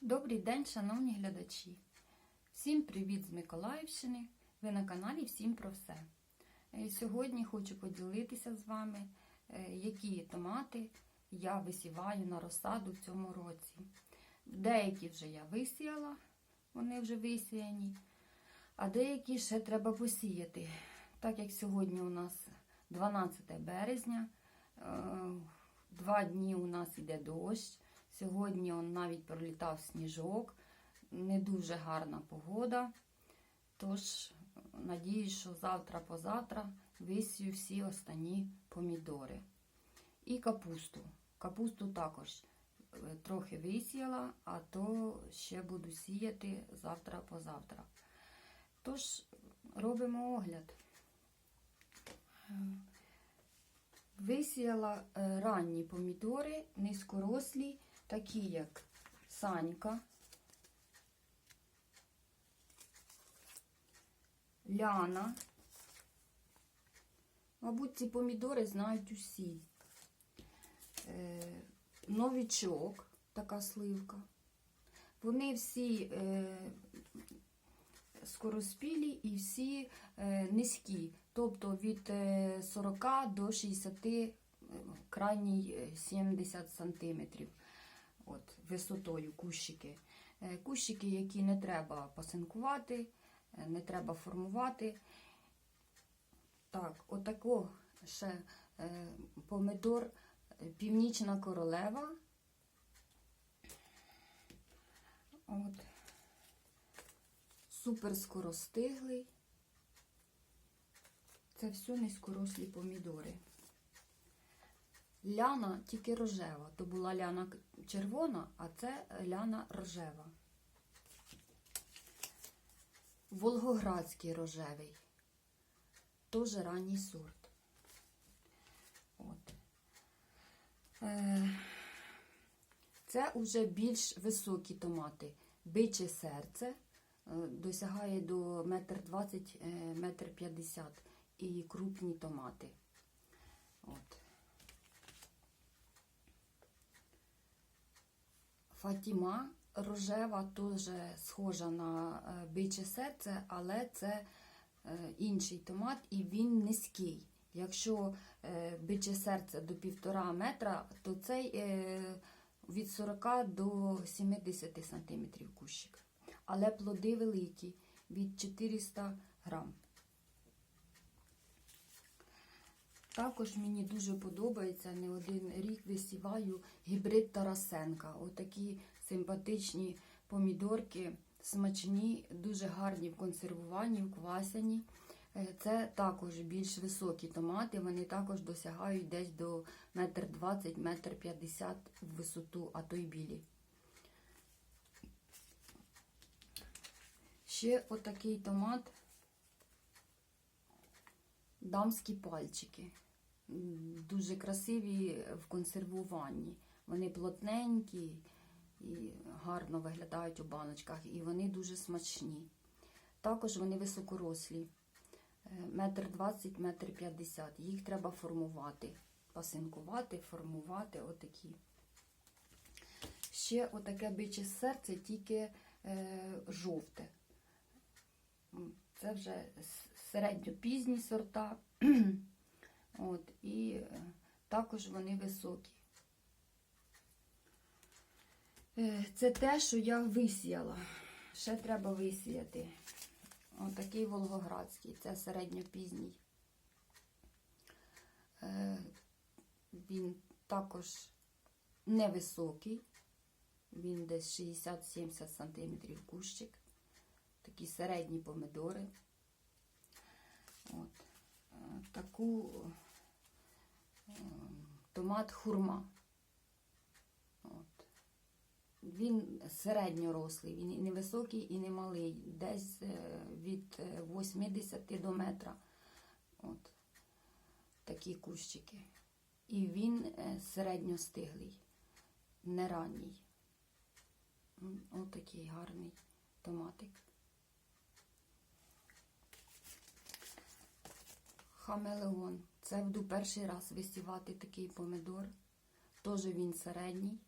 Добрий день, шановні глядачі! Всім привіт з Миколаївщини! Ви на каналі Всім про все. Е, Сьогодні хочу поділитися з вами, е, які томати я висіваю на розсаду в цьому році. Деякі вже я висіяла, вони вже висіяні, а деякі ще треба посіяти. Так як сьогодні у нас 12 березня, е, два дні у нас йде дощ. Сьогодні он навіть пролітав сніжок, не дуже гарна погода. Тож, надіюсь, що завтра-позавтра висію всі останні помідори. І капусту. Капусту також е, трохи висіяла, а то ще буду сіяти завтра-позавтра. Тож, робимо огляд. Висіяла е, ранні помідори, низькорослі, такі як Санька, Ляна. Мабуть, ці помідори знають усі. Е, Новічок, така сливка. Вони всі е, скороспілі і всі низькі, тобто від е, 40 до 60, е, крайній е, 70 сантиметрів от, висотою кущики. Е, Кущики, які не треба пасинкувати, е, не треба формувати. Так, отако ще е, помидор е, північна королева. От. Супер скоростиглий. Це все низькорослі помідори. Ляна тільки рожева. То була ляна червона, а це ляна рожева. Волгоградський рожевий. Теж ранній сорт. От. Е, Це вже більш високі томати. Биче серце е, досягає до 1,20 м, 1,50 м і крупні томати. От. Фатіма рожева теж схожа на е, биче серце, але це е, інший томат і він низький. Якщо е, биче серце до півтора метра, то цей від 40 до 70 сантиметрів кущик. Але плоди великі, від 400 грам. Також мені дуже подобається, не один рік висіваю гібрид Тарасенка. Отакі симпатичні помідорки, смачні, дуже гарні в консервуванні, в квасяні. Е, Це також більш високі томати, вони також досягають десь до 1,20-1,50 м в висоту, а то й білі. Ще отакий томат. Дамські пальчики. Дуже красиві в консервуванні. Вони плотненькі і гарно виглядають у баночках, і вони дуже смачні. Також вони високорослі. Е, Метр двадцять, метр п'ятдесят. Їх треба формувати, пасинкувати, формувати отакі. Ще отаке биче серце, тільки е, жовте. Це вже середньопізні сорта. От, і е, також вони високі. Е, Це те, що я висіяла. Ще треба висіяти. Отакий Волгоградський, це середньопізній. Е, Він також невисокий. Він десь 60-70 см кущик. Такі середні помидори. От. Таку томат хурма. От. Він середньорослий, він і не високий, і не малий, десь е, від е, 80 до метра. От. Такі кущики. І він е, середньостиглий, не ранній. М, Отакий гарний томатик. Хамелеон. Це буду перший раз висівати такий помидор. Теж він середній.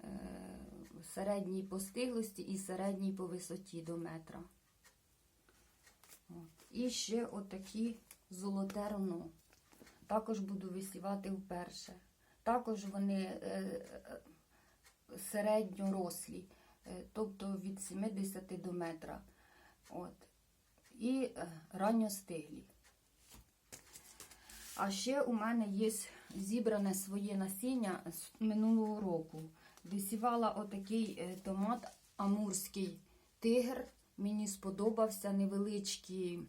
Е, середній по стиглості і середній по висоті до метра. От. І ще отакі золоте руно. Також буду висівати вперше. Також вони е, е, середньорослі, тобто від 70 до метра. От. І ранньостиглі. А ще у мене є зібране своє насіння з минулого року. Висівала отакий е, томат амурський тигр. Мені сподобався невеличкі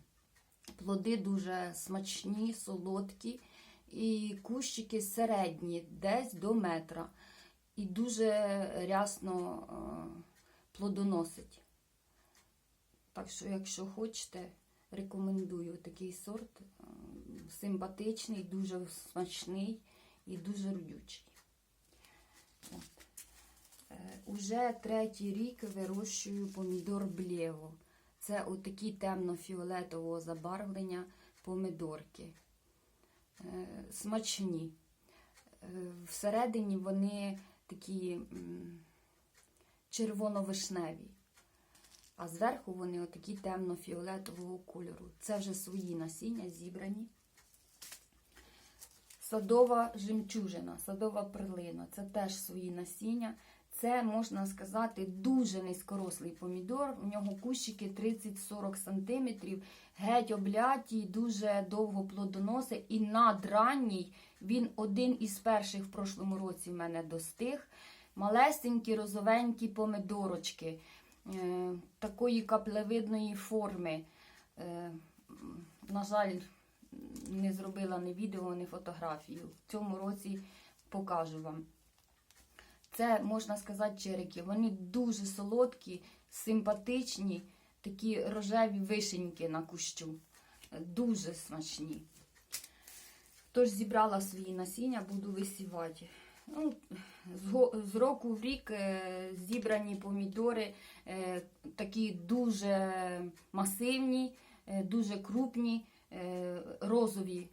плоди, дуже смачні, солодкі. І кущики середні, десь до метра. І дуже рясно е, плодоносить. Так що, якщо хочете, рекомендую такий сорт. Е, Симпатичний, дуже смачний і дуже родючий. От. Е, Уже третій рік вирощую помідор блєво. Це отакі темно-фіолетового забарвлення помидорки. Е, Смачні. Всередині вони такі червоно-вишневі. А зверху вони отакі темно-фіолетового кольору. Це вже свої насіння зібрані. Садова жемчужина, садова перлина це теж свої насіння. Це, можна сказати, дуже низькорослий помідор. У нього кущики 30-40 см, геть обляті, дуже довго плодоносить. І надранній він один із перших в прошлому році в мене достиг. Малесенькі розовенькі помидорочки такої каплевидної форми. Е, на жаль, не зробила ні відео, ні фотографію. В цьому році покажу вам. Це, можна сказати, черики. Вони дуже солодкі, симпатичні, такі рожеві вишеньки на кущу. Дуже смачні. Тож зібрала свої насіння, буду висівати. Ну, з, року в рік е, зібрані помідори е, такі дуже масивні, е, дуже крупні, розові.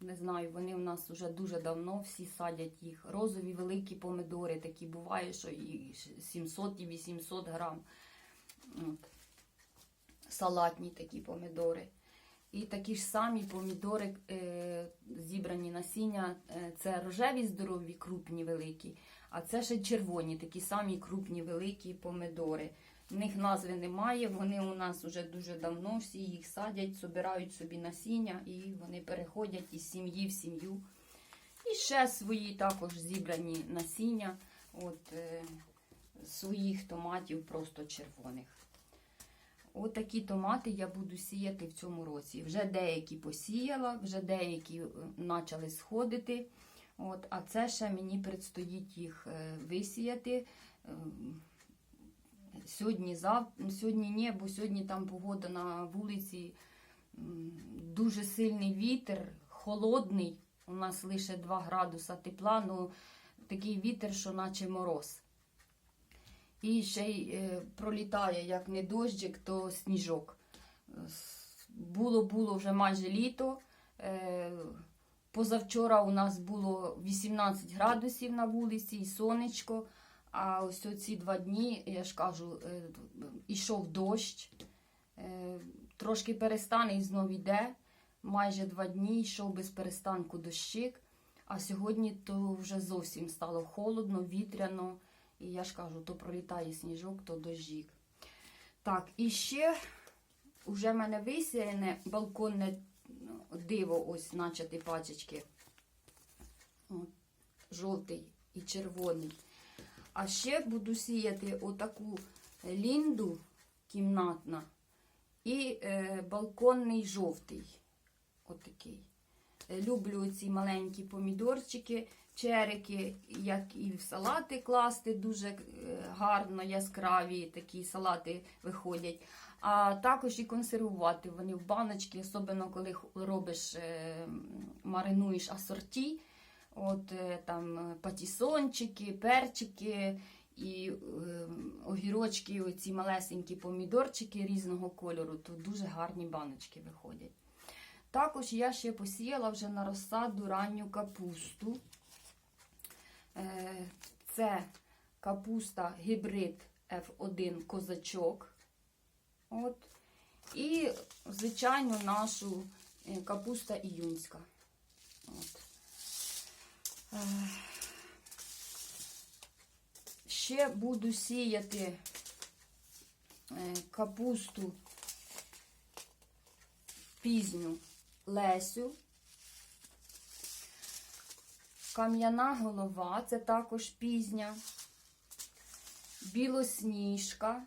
Не знаю, вони у нас вже дуже давно всі садять їх. Розові великі помидори, такі буває, що і 700 і 800 грам. От. Салатні такі помидори. І такі ж самі помідори, е, зібрані насіння, е, це рожеві, здорові, крупні, великі, а це ще червоні, такі самі крупні, великі помидори. В них назви немає, вони у нас вже дуже давно, всі їх садять, собирають собі насіння і вони переходять із сім'ї в сім'ю. І ще свої також зібрані насіння от, е, своїх томатів, просто червоних. Отакі томати я буду сіяти в цьому році. Вже деякі посіяла, вже деякі почали сходити. От, а це ще мені предстоїть їх е, висіяти. Ем, Сьогодні, зав... сьогодні ні, бо сьогодні там погода на вулиці дуже сильний вітер, холодний. У нас лише 2 градуса тепла, ну такий вітер, що наче мороз. І ще й е, пролітає, як не дощик, то сніжок. Було було вже майже літо. Е, позавчора у нас було 18 градусів на вулиці і сонечко. А ось оці два дні, я ж кажу, е, ішов дощ, е, трошки перестане і знов іде. Майже два дні йшов без перестанку дощик. А сьогодні то вже зовсім стало холодно, вітряно. І я ж кажу, то пролітає сніжок, то дощик. Так, і ще вже в мене висіяне балконне ну, диво, ось начати пачечки. От, жовтий і червоний. А ще буду сіяти отаку лінду кімнатна і е, балконний жовтий. Отакий. Е, Люблю ці маленькі помідорчики, черики, як і в салати класти, дуже е, гарно, яскраві такі салати виходять. А також і консервувати вони в баночки, особливо коли робиш, е, маринуєш асорті. От там патісончики, перчики і огірочки, оці малесенькі помідорчики різного кольору, то дуже гарні баночки виходять. Також я ще посіяла вже на розсаду ранню капусту. Е, Це капуста гібрид F1 козачок. От. І, звичайно, нашу е, капуста іюнська. От. Е, Ще буду сіяти капусту пізню Лесю. Кам'яна голова це також пізня. Білосніжка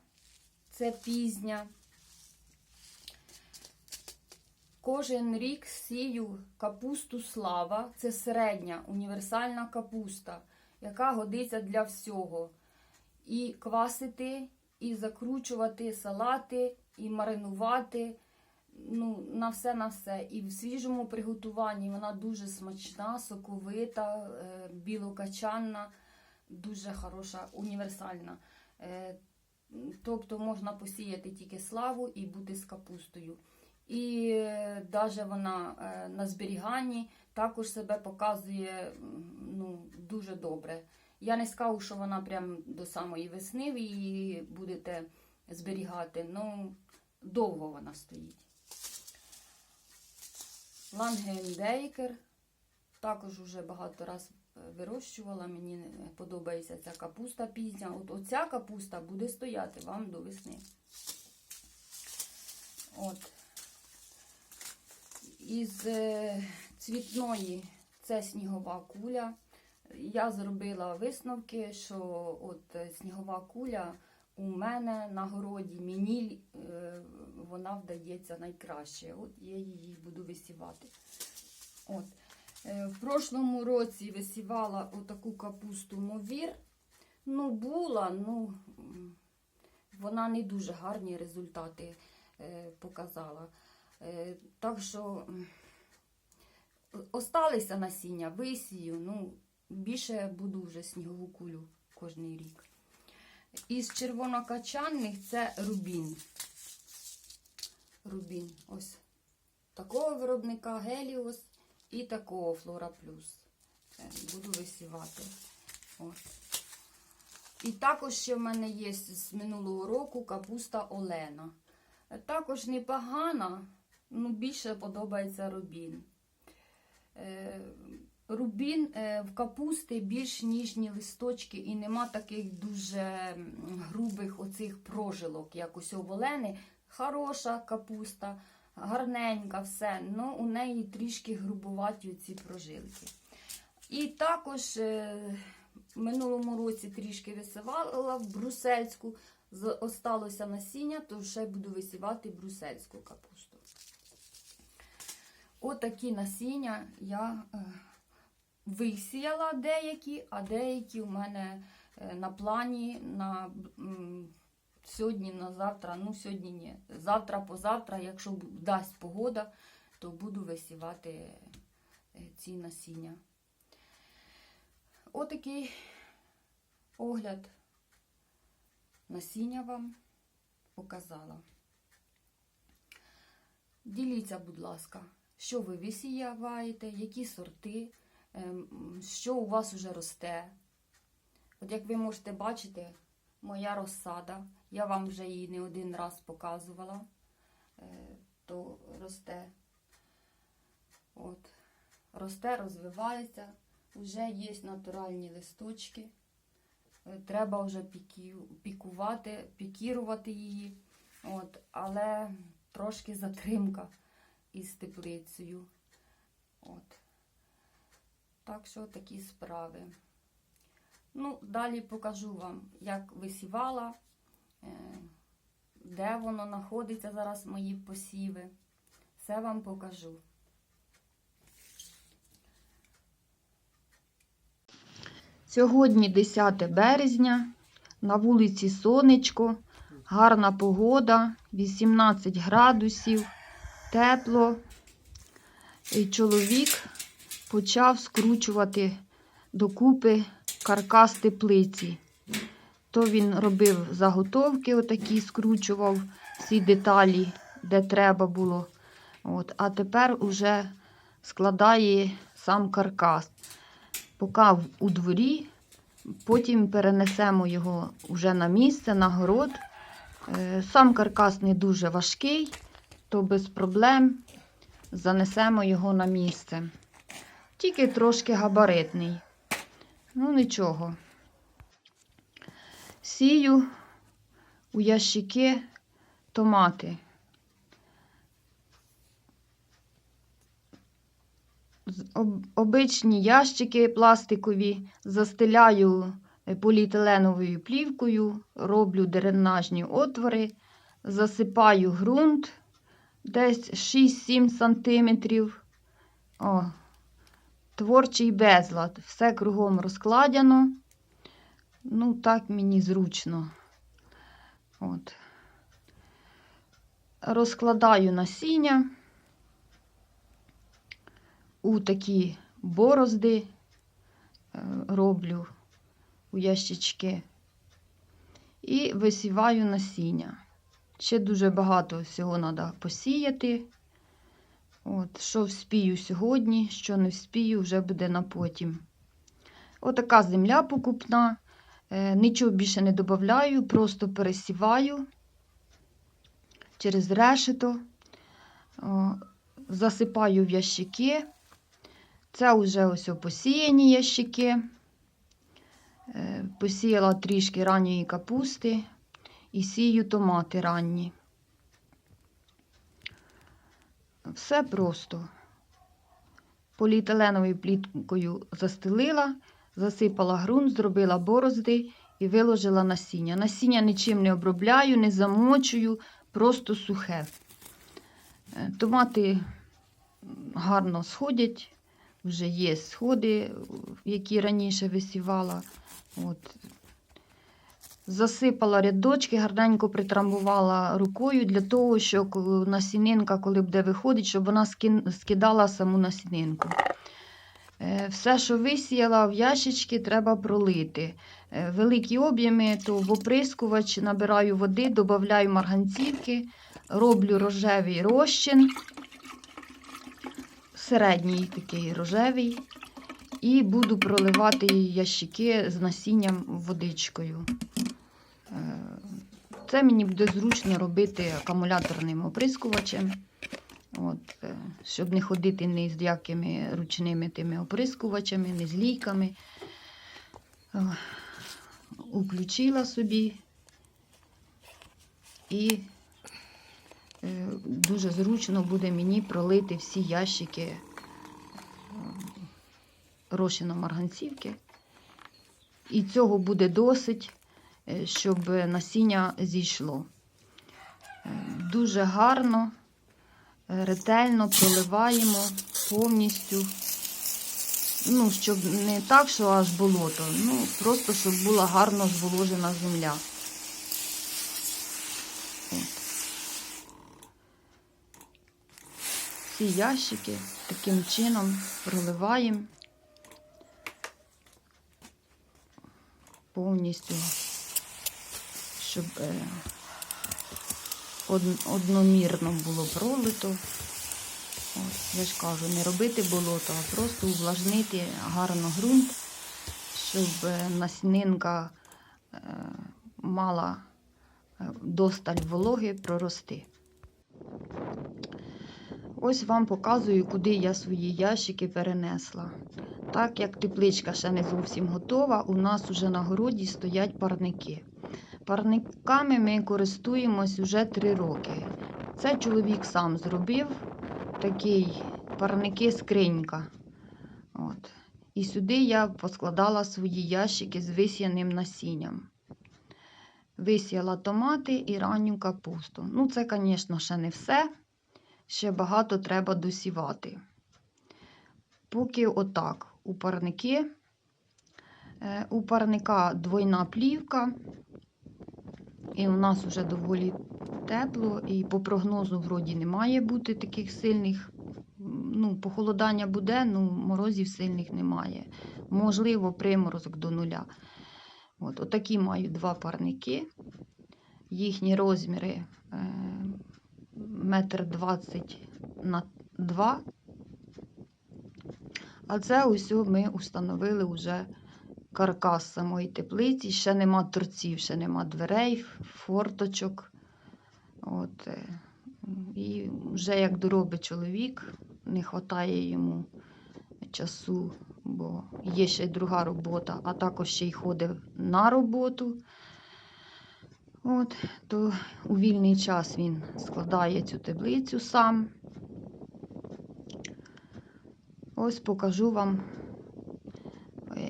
це пізня. Кожен рік сію капусту слава, це середня універсальна капуста, яка годиться для всього. І квасити, і закручувати салати, і маринувати. Ну, на все на все. І в свіжому приготуванні вона дуже смачна, соковита, е, білокачанна, дуже хороша, універсальна. Е, Тобто можна посіяти тільки славу і бути з капустою. І навіть вона е, на зберіганні також себе показує ну, дуже добре. Я не скажу, що вона прям до самої весни ви її будете зберігати, ну довго вона стоїть. Лангендейкер. Також вже багато раз вирощувала. Мені е, подобається ця капуста пізня. От оця капуста буде стояти вам до весни. От. Із е, цвітної це снігова куля. Я зробила висновки, що от е, снігова куля у мене на городі мені е, вона вдається найкраще. От я її буду висівати. От. Е, В прошлому році висівала отаку капусту мовір. Ну, була, ну вона не дуже гарні результати е, показала. Так що осталися насіння, висію, ну, більше буду вже снігову кулю кожний рік. Із червонокачанних це рубін. Рубін. Ось такого виробника Геліос і такого Флора Плюс. Е, Буду висівати. От. І також ще в мене є з минулого року капуста Олена. Е, Також непогана, ну більше подобається рубін. Рубін е, в капусти більш ніжні листочки і нема таких дуже грубих оцих прожилок, як ось у Олени. Хороша капуста, гарненька, все, але у неї трішки грубуваті ці прожилки. І також е, в минулому році трішки висівала в брусельську, осталося насіння, то ще буду висівати брусельську капусту. Отакі насіння я е, висіяла деякі, а деякі у мене е, на плані на сьогодні, на завтра. Ну, сьогодні ні. Завтра, позавтра, якщо дасть погода, то буду висівати е, ці насіння. Отакий огляд насіння вам показала. Діліться, будь ласка, що ви висіяєте, які сорти, що у вас вже росте. От як ви можете бачити, моя розсада, я вам вже її не один раз показувала, е, то росте. От, росте, розвивається, вже є натуральні листочки. Е, Треба вже пікувати, пікірувати її. От, але трошки затримка із теплицею. От. Так що такі справи. Ну, далі покажу вам, як висівала, е, де воно знаходиться зараз мої посіви. Все вам покажу. Сьогодні 10 березня, на вулиці сонечко, гарна погода, 18 градусів, тепло. І чоловік почав скручувати докупи каркас теплиці. То він робив заготовки, отакі скручував всі деталі, де треба було. От, а тепер уже складає сам каркас. Поки у дворі, потім перенесемо його вже на місце, на город. Е, Сам каркас не дуже важкий, то без проблем занесемо його на місце. Тільки трошки габаритний. Ну, нічого. Сію у ящики томати. Обичні ящики пластикові застеляю е, поліетиленовою плівкою, роблю дренажні отвори, засипаю ґрунт десь 6-7 сантиметрів. О, творчий безлад. Все кругом розкладено. Ну, так мені зручно. От. Розкладаю насіння у такі борозди, е, роблю у ящички і висіваю насіння. Ще дуже багато всього треба посіяти. От, що вспію сьогодні, що не вспію, вже буде на потім. Отака земля покупна. Е, Нічого більше не додаю, просто пересіваю через решето, засипаю в ящики. Це вже ось посіяні ящики. Е, Посіяла трішки ранньої капусти і сію томати ранні. Все просто. Поліетиленовою пліткою застелила, засипала ґрунт, зробила борозди і виложила насіння. Насіння нічим не обробляю, не замочую, просто сухе. Е, Томати гарно сходять, вже є сходи, які раніше висівала. От. Засипала рядочки, гарненько притрамбувала рукою для того, щоб насінинка, коли буде виходить, щоб вона скидала саму насінинку. Е, Все, що висіяла в ящички, треба пролити. Е, Великі об'єми, то в оприскувач набираю води, додаю марганцівки, роблю рожевий розчин, середній такий рожевий, і буду проливати ящики з насінням водичкою. Це мені буде зручно робити акумуляторним оприскувачем. От, е, щоб не ходити ні з якими ручними тими оприскувачами, ні з лійками. Е, Уключила собі і е, дуже зручно буде мені пролити всі ящики розчином марганцівки. І цього буде досить, щоб насіння зійшло. Е, Дуже гарно, е, ретельно проливаємо повністю. Ну, щоб не так, що аж болото, ну, просто щоб була гарно зволожена земля. От. Ці ящики таким чином проливаємо повністю, щоб е, одномірно було пролито. От, я ж кажу, не робити болото, а просто увлажнити гарно ґрунт, щоб е, насінинка е, мала досталь вологи прорости. Ось вам показую, куди я свої ящики перенесла. Так як тепличка ще не зовсім готова, у нас уже на городі стоять парники. Парниками ми користуємось вже 3 роки. Це чоловік сам зробив такий парники скринька. От. І сюди я поскладала свої ящики з висіяним насінням. Висіяла томати і ранню капусту. Ну, це, звісно, ще не все. Ще багато треба досівати. Поки отак у парники. Е, У парника двойна плівка. І у нас вже доволі тепло, і по прогнозу вроді не має бути таких сильних. Ну, похолодання буде, ну морозів сильних немає. Можливо, приморозок до нуля. От, отакі маю два парники. Їхні розміри е, метр двадцять на два. А це усьо ми установили вже каркас самої теплиці. Ще нема торців, ще нема дверей, форточок. От, е, і вже як доробить чоловік, не вистачає йому часу, бо є ще й друга робота, а також ще й ходить на роботу. От, то у вільний час він складає цю таблицю сам. Ось покажу вам,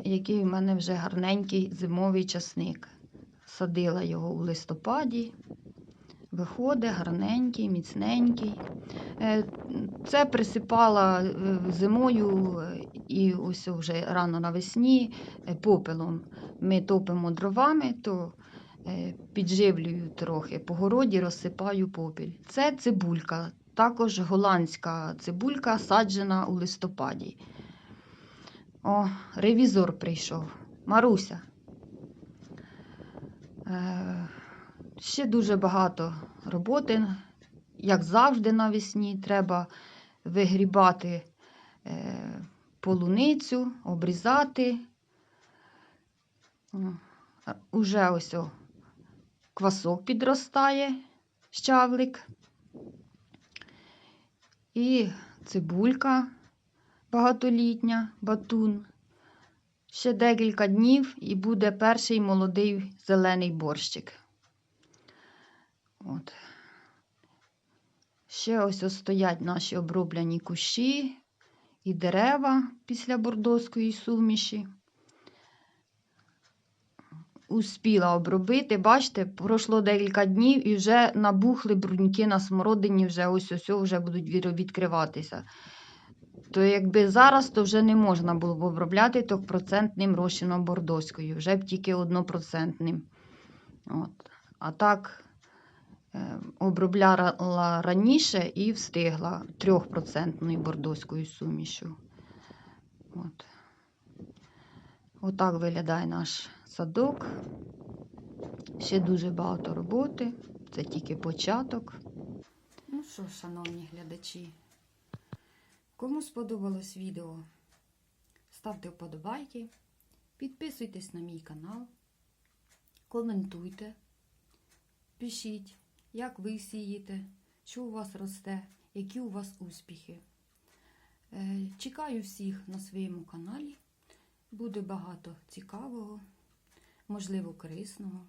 який в мене вже гарненький зимовий часник. Садила його у листопаді. Виходить гарненький, міцненький. Е, Це присипала е, зимою е, і ось вже рано навесні попелом. Ми топимо дровами, то підживлюю трохи. По городі розсипаю попіль. Це цибулька, також голландська цибулька, саджена у листопаді. О, ревізор прийшов. Маруся. Е, ще дуже багато роботи. Як завжди навесні, треба вигрібати е, полуницю, обрізати. Уже ось о, квасок підростає, щавлик. І цибулька багатолітня, батун. Ще декілька днів і буде перший молодий зелений борщик. От. Ще ось стоять наші оброблені кущі і дерева після бордоської суміші. Успіла обробити. Бачите, пройшло декілька днів і вже набухли бруньки на смородині, вже ось ось вже будуть від- відкриватися. То якби зараз, то вже не можна було б обробляти трьохпроцентним розчином бордоською, вже б тільки однопроцентним. От. А так е, обробляла раніше і встигла трьохпроцентною бордоською сумішю. От. Отак виглядає наш садок. Ще дуже багато роботи. Це тільки початок. Ну що, шановні глядачі, кому сподобалось відео, ставте вподобайки, підписуйтесь на мій канал, коментуйте, пишіть, як ви сієте, що у вас росте, які у вас успіхи. Е, Чекаю всіх на своєму каналі. Буде багато цікавого, можливо, корисного.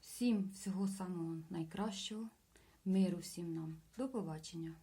Всім всього самого найкращого. Миру всім нам. До побачення.